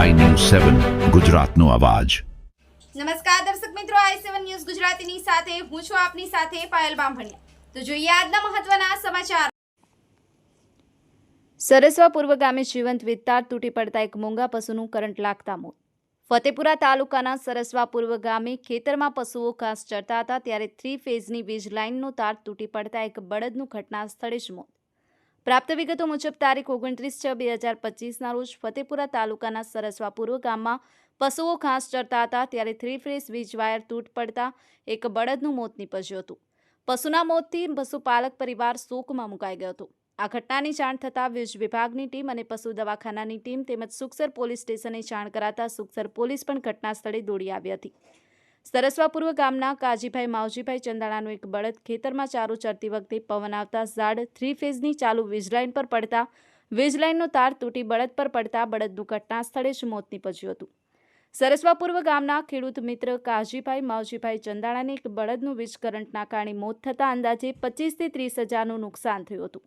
સેવન ગુજરાતનો અવાજ. નમસ્કાર દર્શક મિત્રો આઈ સેવન ન્યૂઝ ગુજરાતીની સાથે હું છું આપની સાથે પાયલ બામભણિયા. તો જોઈએ આજના મહત્વના સમાચાર. સરસવા પૂર્વ ગામે જીવંત વિસ્તાર તૂટી પડતા એક મોંઘા પશુનું કરંટ લાગતા મોત. ફતેપુરા તાલુકાના સરસવા પૂર્વ ગામે ખેતરમાં પશુઓ ઘાસ ચરતા હતા ત્યારે થ્રી ફેઝની વીજ લાઇનનો તાર તૂટી પડતા એક બળદનું ઘટના સ્થળે જ મોત. પ્રાપ્ત વિગતો મુજબ, તારીખ ઓગણત્રીસ છ, બે હજાર પચીસના રોજ ફતેપુરા તાલુકાના સરસવા ગામમાં પશુઓ ઘાસ ચરતા હતા. ત્યારે થ્રી ફેઝ વીજ વાયર તૂટ પડતા એક બળદનું મોત નીપજ્યું હતું. પશુના મોતથી પશુપાલક પરિવાર શોકમાં મુકાઈ ગયો હતો. આ ઘટનાની જાણ થતાં વીજ વિભાગની ટીમ અને પશુ દવાખાનાની ટીમ તેમજ સુખસર પોલીસ સ્ટેશને જાણ કરાતા સુખસર પોલીસ પણ ઘટના સ્થળે દોડી આવી હતી. સરસવા પૂર્વ ગામના કાજીભાઈ, માવજીભાઈ ચંદાણાનું એક બળદ ખેતરમાં ચારો ચરતી વખતે પવન આવતા ઝાડ થ્રી ફેઝની ચાલુ વીજલાઇન પર પડતા વીજલાઇનનો તાર તૂટી બળદ પર પડતા બળદનું ઘટના સ્થળે જ મોત નીપજ્યું હતું. સરસવાપૂર્વ ગામના ખેડૂત મિત્ર કાજીભાઈ, માવજીભાઈ ચંદાણાને એક બળદનું વીજ કરંટના કારણે મોત થતાં અંદાજે પચીસથી ત્રીસ હજારનું નુકસાન થયું હતું.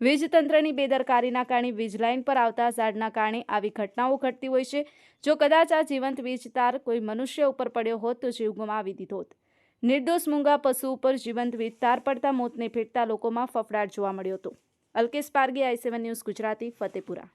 વીજ તંત્રની બેદરકારીના કારણે વીજ લાઇન પર આવતા ઝાડના કારણે આવી ઘટનાઓ ઘટતી હોય છે. જો કદાચ આ જીવંત વીજ તાર કોઈ મનુષ્ય ઉપર પડ્યો હોત, તો જીવ ગુમાવી દીધો હોત. નિર્દોષ મૂંગા પશુ ઉપર જીવંત વીજ તાર પડતા મોતને ભેટતા લોકોમાં ફફડાટ જોવા મળ્યો હતો. Alkesh Pargi I seven news Gujarati, Fatepura.